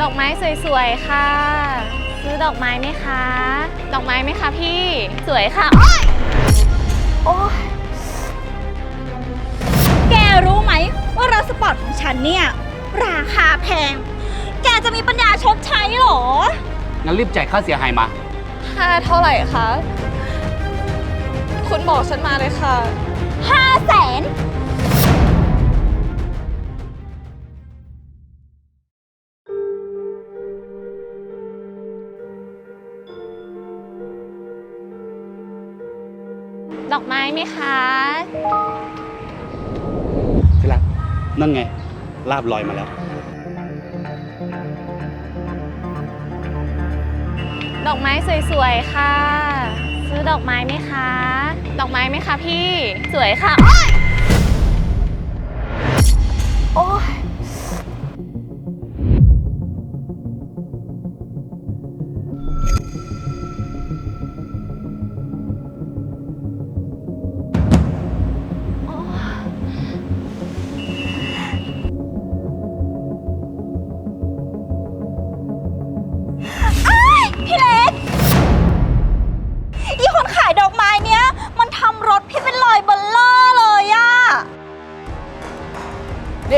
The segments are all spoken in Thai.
ดอกไม้สวยๆค่ะ ซื้อดอกไม้ไหมคะ ดอกไม้ไหมคะพี่สวยค่ะ โอ๊ยโอ๊ยแกรู้ไหมว่ารถสปอร์ตของฉันเนี่ย ราคาแพง แกจะมีปัญญาชดใช้เหรอ งั้นรีบจ่ายค่าเสียหายมา ค่าเท่าไหร่คะ คุณบอกฉันมาเลยค่ะ ห้าแสน อกไม้ไหมคะที่รักนั่นไง ลาบลอยมาแล้ว ดอกไม้สวยๆค่ะ ซื้อดอกไม้ไหมคะ ดอกไม้ไหมคะพี่ สวยค่ะ โอ๊ยโอ๊ย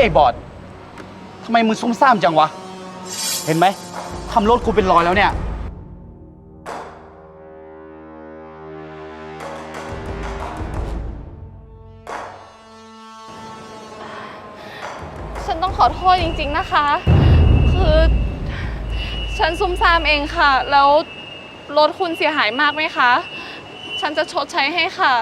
ไอ้บอดทำไมมึงซุ่มซ่ามจังวะ เห็นไหมทำรถกูเป็นรอยแล้วเนี่ย ฉันต้องขอโทษจริง ๆนะคะ คือ ฉันซุ่มซ่ามเองค่ะ แล้วรถคุณเสียหายมากไหมคะ ฉันจะชดใช้ให้ค่ะ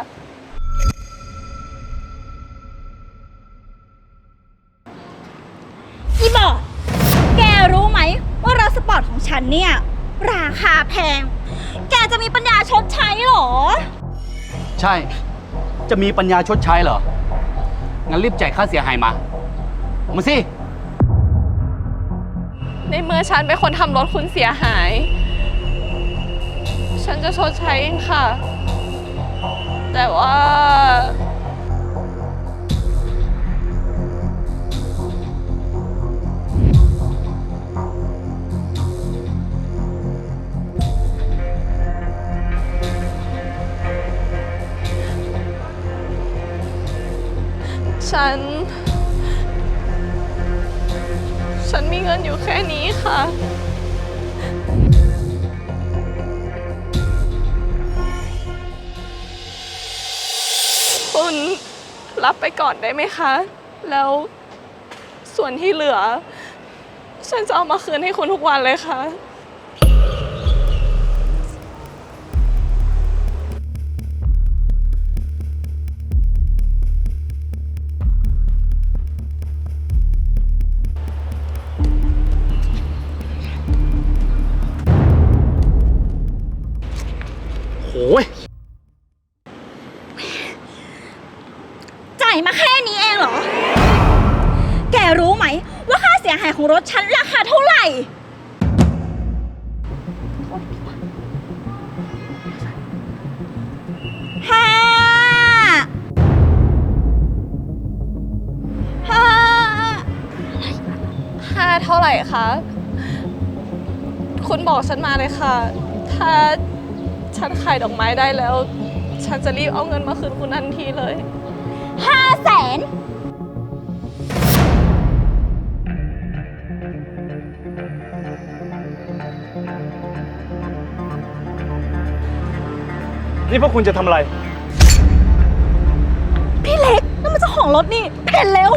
นเนี่ย ราคาแพง แกจะมีปัญญาชดใช้เหรอ ใช่ จะมีปัญญาชดใช้เหรอ งั้นรีบจ่ายค่าเสียหายมา มาสิ ในเมื่อฉันเป็นคนทำรถคุณเสียหาย ฉันจะชดใช้เองค่ะ แต่ว่า ฉัน ฉันมีเงินอยู่แค่นี้ค่ะ คุณรับไปก่อนได้ไหมคะ แล้วส่วนที่เหลือ ฉันจะเอามาคืนให้คุณทุกวันเลยค่ะ ไหม ว่าค่าเสียหายของรถฉันราคาเท่าไหร่ ห้าห้าค่าเท่าไหร่คะ คุณบอกฉันมาเลยค่ะ ถ้าฉันขายดอกไม้ได้แล้ว ฉันจะรีบเอาเงินมาคืนคุณทันทีเลย ห้าแสน นี่พวกคุณจะทำอะไร พี่เล็กนั่นมันเจ้าของรถนี่เห็นแล้ว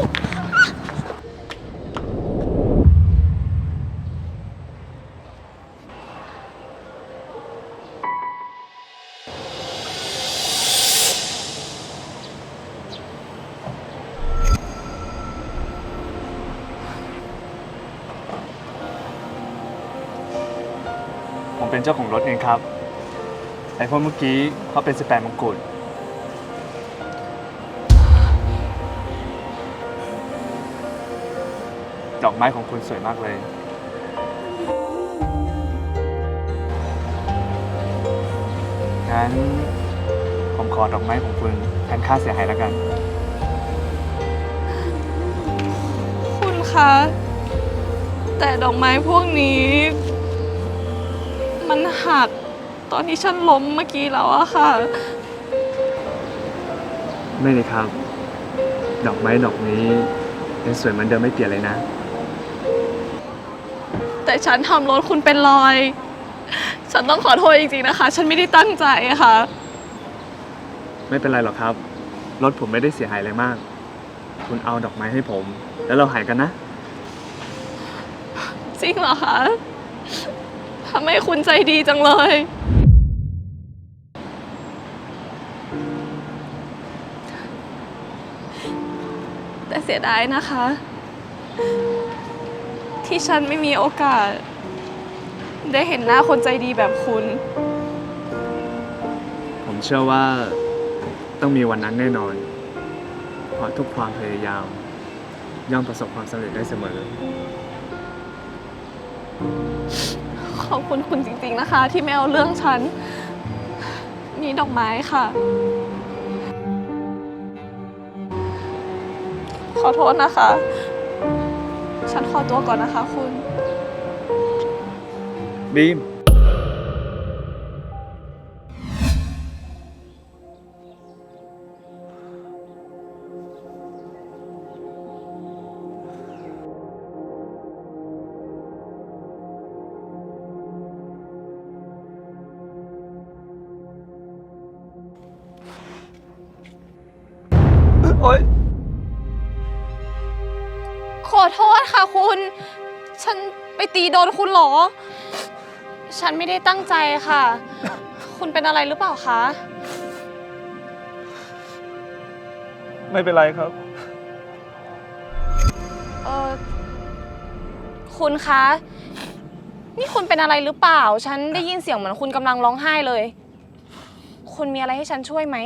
ผมเป็นเจ้าของรถเองครับ ไอ้พวกเมื่อกี้เขาเป็นสแปนมงกุฎดอกไม้ของคุณสวยมากเลย งั้น ผมขอดอกไม้ของคุณแทนค่าเสียหายแล้วกัน คุณคะ แต่ดอกไม้พวกนี้ มันหัก ตอนที่ฉันล้มเมื่อกี้แล้วอะค่ะ ไม่เลยครับ ดอกไม้ดอกนี้ยังสวยเหมือนเดิมไม่เปลี่ยนเลยนะ แต่ฉันทำรถคุณเป็นรอย ฉันต้องขอโทษจริงๆนะคะ ฉันไม่ได้ตั้งใจอะค่ะ ไม่เป็นไรหรอกครับ รถผมไม่ได้เสียหายอะไรมาก คุณเอาดอกไม้ให้ผม แล้วเราหายกันนะ จริงเหรอคะทำไมคุณใจดีจังเลย เสียดายนะคะ ที่ฉันไม่มีโอกาส ได้เห็นหน้าคนใจดีแบบคุณ ผมเชื่อว่าต้องมีวันนั้นแน่นอน เพราะทุกความพยายาม ย่อมประสบความสำเร็จได้เสมอ ขอบคุณคุณจริงๆนะคะ ที่ไม่เอาเรื่องฉัน นี่ดอกไม้ค่ะ อโทษนะคะ ฉันขอตัวก่อนนะคะคุณ บีม โอ๊ย อโทษค่ะคุณ ฉันไปตีโดนคุณเหรอ ฉันไม่ได้ตั้งใจค่ะ คุณเป็นอะไรหรือเปล่าคะ ไม่เป็นไรครับ เออคุณคะ นี่คุณเป็นอะไรหรือเปล่า ฉันได้ยินเสียงเหมือนคุณกำลังร้องไห้เลย คุณมีอะไรให้ฉันช่วยไหม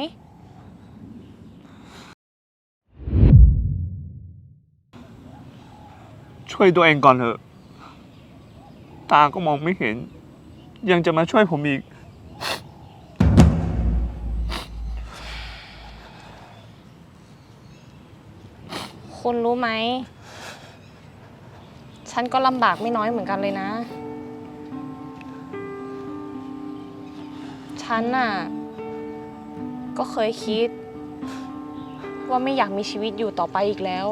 ช่วยตัวเองก่อนเถอะ ตาก็มองไม่เห็น ยังจะมาช่วยผมอีก คุณรู้ไหม ฉันก็ลำบากไม่น้อยเหมือนกันเลยนะ ฉันน่ะ ก็เคยคิด ว่าไม่อยากมีชีวิตอยู่ต่อไปอีกแล้ว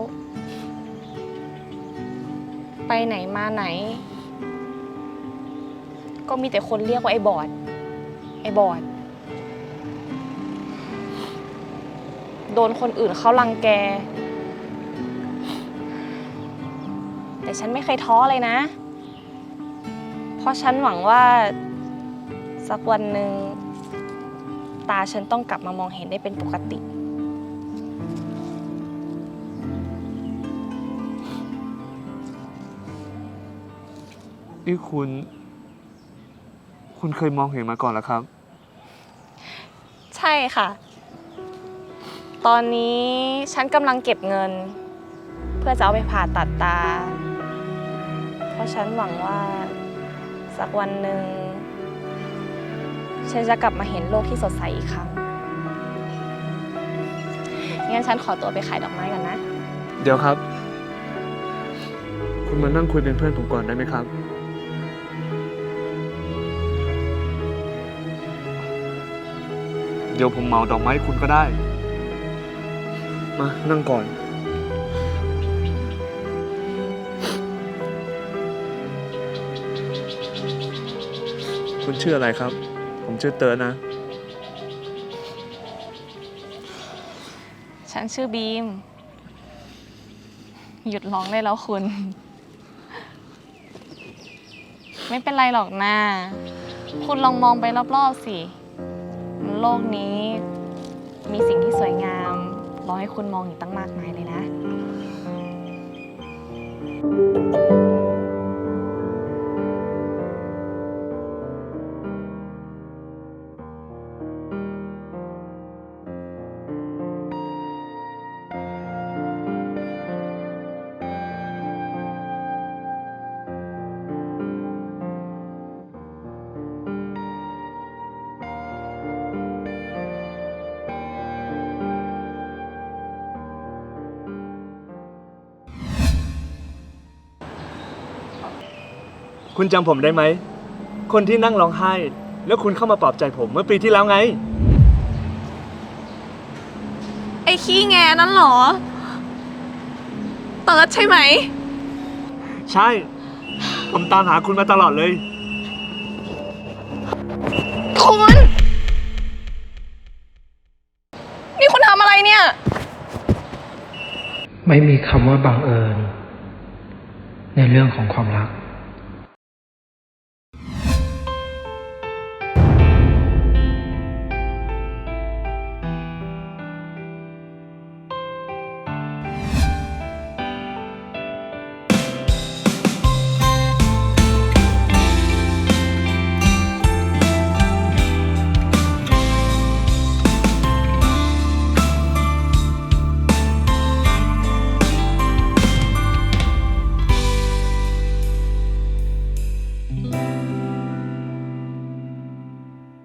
ไปไหนมาไหน ก็มีแต่คนเรียกว่าไอ้บอด ไอ้บอด โดนคนอื่นเขารังแก แต่ฉันไม่เคยท้อเลยนะ เพราะฉันหวังว่า สักวันหนึ่งตาฉันต้องกลับมามองเห็นได้เป็นปกติ นี่คุณ คุณเคยมองเห็นมาก่อนแล้วครับ ใช่ค่ะ ตอนนี้ฉันกำลังเก็บเงิน เพื่อจะเอาไปผ่าตัดตา เพราะฉันหวังว่าสักวันหนึ่งฉันจะกลับมาเห็นโลกที่สดใสอีกครั้ง งั้นฉันขอตัวไปขายดอกไม้ก่อนนะ เดี๋ยวครับ คุณมานั่งคุยเป็นเพื่อนผมก่อนได้ไหมครับ เดี๋ยวผมเหมาดอกไม้ให้คุณก็ได้ มานั่งก่อน คุณชื่ออะไรครับ ผมชื่อเติร์ดนะ ฉันชื่อบีม หยุดร้องได้แล้วคุณ ไม่เป็นไรหรอกนะ คุณลองมองไปรอบๆสิโลกนี้ มีสิ่งที่สวยงามรอให้คุณมองอีกตั้งมากมายเลยนะ คุณจำผมได้ไหม คนที่นั่งร้องไห้ แล้วคุณเข้ามาปลอบใจผมเมื่อปีที่แล้วไง ไอ้ขี้แงนั่นเหรอ เติร์ดใช่ไหม ใช่ ผมตามหาคุณมาตลอดเลย คุณ นี่คุณทำอะไรเนี่ย ไม่มีคำว่าบังเอิญ ในเรื่องของความรัก